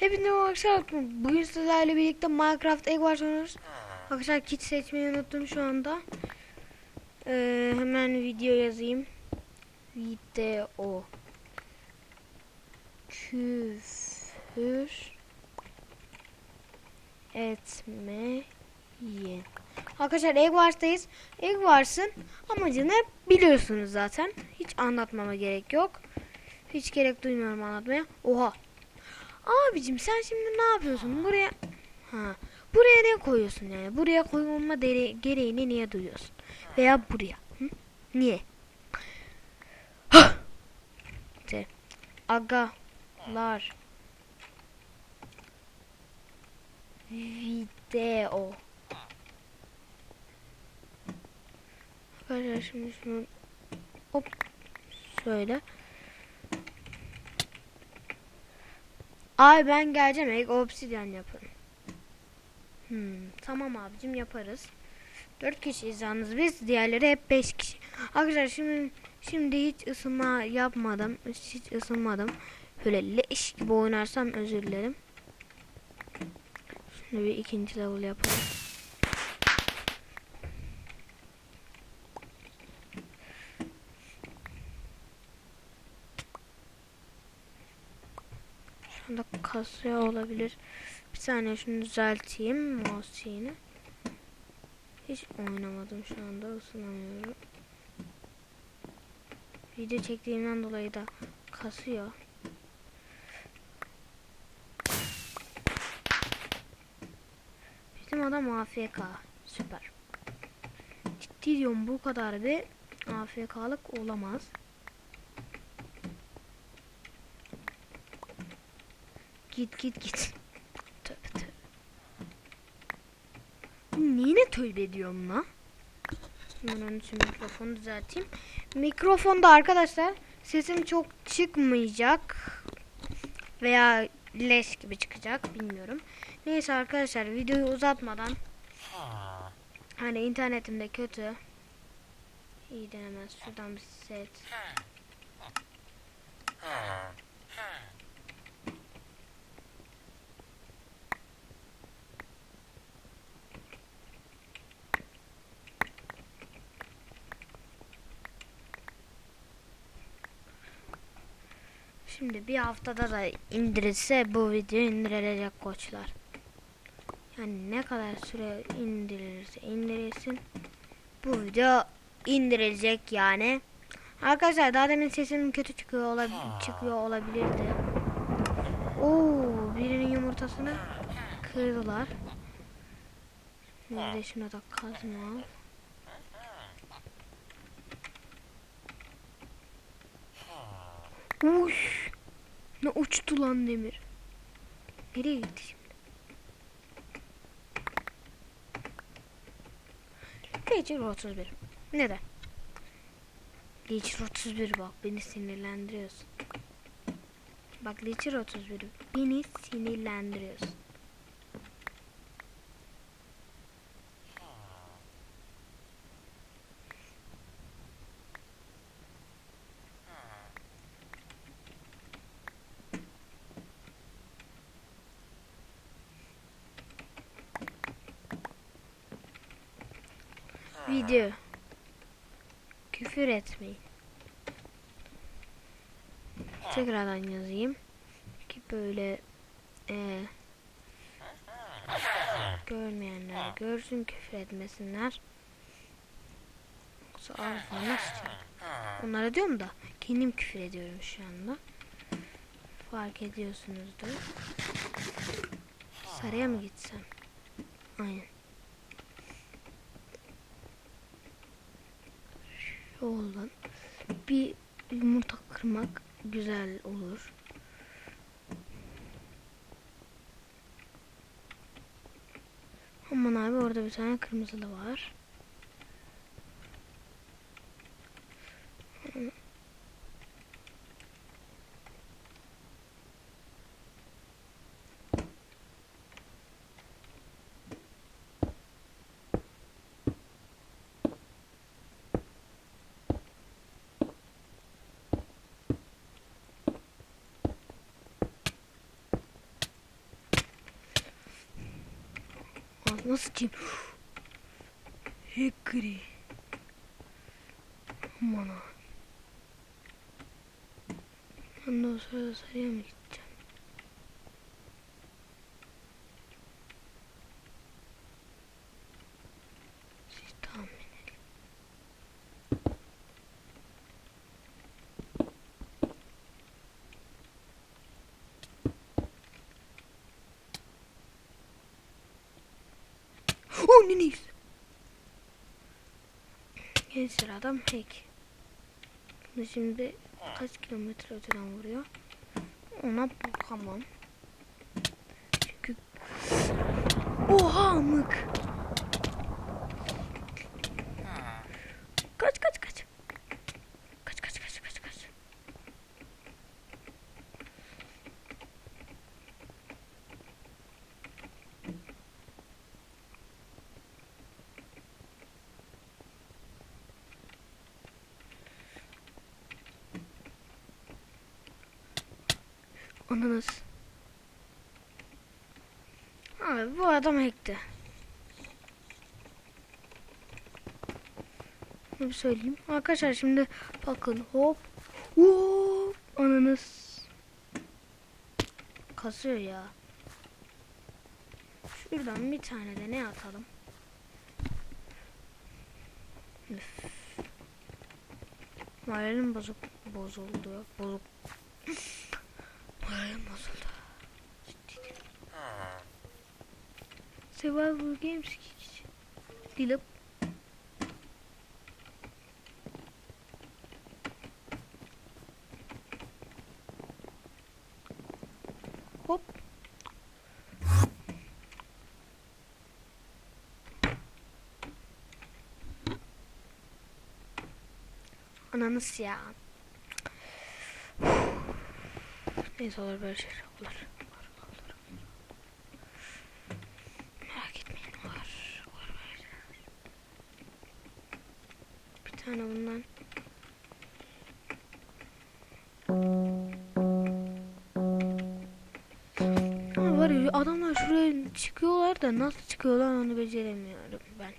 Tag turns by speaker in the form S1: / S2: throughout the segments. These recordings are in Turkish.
S1: Hepinize arkadaşlar bugün sizlerle birlikte Minecraft Egg Wars oynuyoruz. Arkadaşlar kit seçmeyi unuttum şu anda. Ee, hemen video yazayım. Video. Küfür etmeyin. Arkadaşlar Egg Wars'tayız. Egg Wars'ın amacını biliyorsunuz zaten. Hiç anlatmama gerek yok. Hiç gerek duymuyorum anlatmaya. Oha. Abicim sen şimdi ne yapıyorsun? Buraya ha buraya ne koyuyorsun yani? Buraya dere- gereğini niye duyuyorsun? Veya buraya. Hı? Niye? İşte, agalar video Arkadaşlar şimdi şunu hop söyle. Ay ben geleceğim. Egg obsidian yapın. Hmm, tamam abicim yaparız. Dört kişiyiz yalnız biz. Diğerleri hep beş kişi. Arkadaşlar şimdi şimdi hiç ısınma yapmadım. Hiç ısınmadım. Böyle leş gibi oynarsam özür dilerim. Şimdi bir ikinci level yapalım. Şu anda kasıyor olabilir. Bir saniye şunu düzelteyim mouse şeyini. Hiç oynamadım şu anda ısınamıyorum. Video çektiğimden dolayı da kasıyor. Bizim adam AFK. Süper. Ciddi diyorum bu kadar bir AFK'lık olamaz. Git git git. Tövbe tövbe. Neyine tövbe diyorum lan? Hemen onun için mikrofonu düzelteyim. Mikrofonda arkadaşlar sesim çok çıkmayacak. Veya leş gibi çıkacak bilmiyorum. Neyse arkadaşlar videoyu uzatmadan hani internetim de kötü. İyi denemez. Şuradan bir set. Şimdi bir haftada da indirilse bu video indirilecek koçlar. Yani ne kadar süre indirilirse indirilsin bu video indirilecek yani. Arkadaşlar daha demin sesim kötü çıkıyor olabilir çıkıyor olabilirdi. Oo, birinin yumurtasını kırdılar. Şimdi de şuna da kazma. Uş. Ne uçtu lan demir. Nereye gitti şimdi? Leacher 31. Neden? Leacher 31 bak beni sinirlendiriyorsun. Bak Leacher 31 beni sinirlendiriyorsun. Video. Küfür etmeyin. Tekrardan yazayım. Ki böyle e, görmeyenler görsün küfür etmesinler. Yoksa ağzına nasıl? Onlara diyorum da kendim küfür ediyorum şu anda. Fark ediyorsunuzdur. Sarıya mı gitsem? Aynen. Yoldan bir yumurta kırmak güzel olur. Aman abi orada bir tane kırmızı da var. Ağzına sıçayım. Hekri. Aman ha. Ben de o sırada sarıya mı gideceğim? Neniz. Yeni sıradan hack. Bunu şimdi kaç kilometre öteden vuruyor? Ona bakamam. Çünkü Oha mık. Kaç kaç kaç. Kaç kaç kaç kaç kaç. Ananas. Abi bu adam hackti. Bunu bir söyleyeyim. Arkadaşlar şimdi bakın hop hop ananas. Kasıyor ya. Şuradan bir tane de ne atalım? Üf. Moralim bozuk bozuldu. Bozuk. Moralim bozuldu. Ciddi. Survival Games Dilip Hop. Ananız ya. Neyse olur böyle şeyler olur. Olur. Merak etmeyin şeyler. Bir tane bundan. Ama var ya adamlar şuraya çıkıyorlar da nasıl çıkıyorlar onu beceremiyorum ben.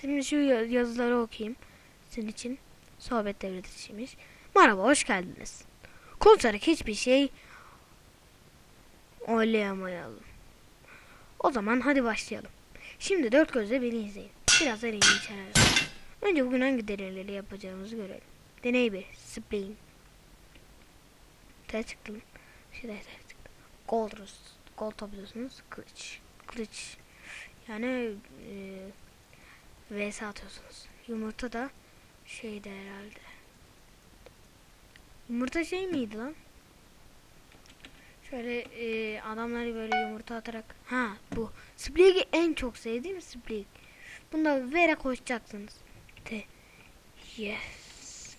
S1: Şimdi şu ya- yazıları okuyayım. Sizin için sohbet devletişiymiş. Merhaba hoş geldiniz. Konuşarak hiçbir şey oylayamayalım. O zaman hadi başlayalım. Şimdi dört gözle beni izleyin. Biraz şeyler var. Önce bugün hangi deneyleri yapacağımızı görelim. Deney 1. Spleen. Test çıktı mı? Şey de test çıktı. Gold rust. Gold topluyorsunuz. Kılıç. Kılıç. Yani e, vs atıyorsunuz. Yumurta da şeyde herhalde. Yumurta şey miydi lan? Şöyle e, adamları böyle yumurta atarak. Ha bu. Spleeg'i en çok sevdiğim Spleeg. Bunda vere koşacaksınız. Te. Yes.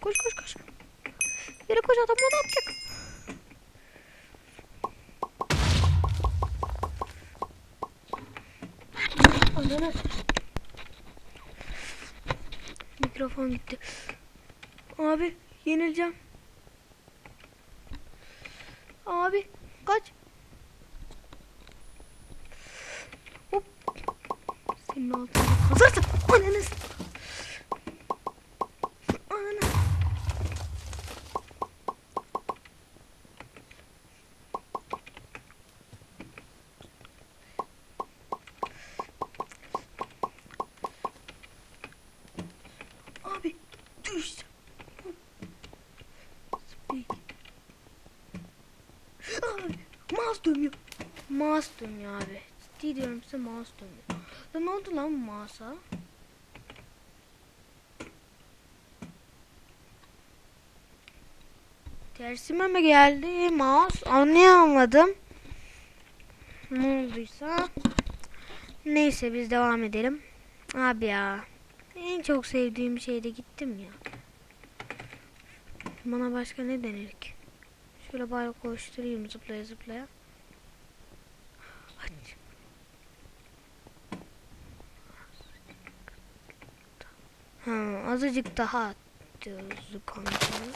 S1: Koş koş koş. Vere koş adam onu atacak. Ananı. Mikrofon gitti. Abi yenileceğim. Abi kaç. Hop. Senin altında hazırsın. Ananız. Ananı. Abi düştüm. Speak. Abi mouse dönüyor. Mouse dönüyor abi. Ciddi diyorum size mouse dönüyor. Lan ne oldu lan mouse'a? Tersime mi geldi mouse? Anlayamadım. Ne olduysa. Neyse biz devam edelim. Abi ya. En çok sevdiğim şeyde gittim ya. Bana başka ne denir ki? Şöyle bari koşturayım zıplaya zıplaya. Hadi. Ha, azıcık daha diyoruz kontrolü.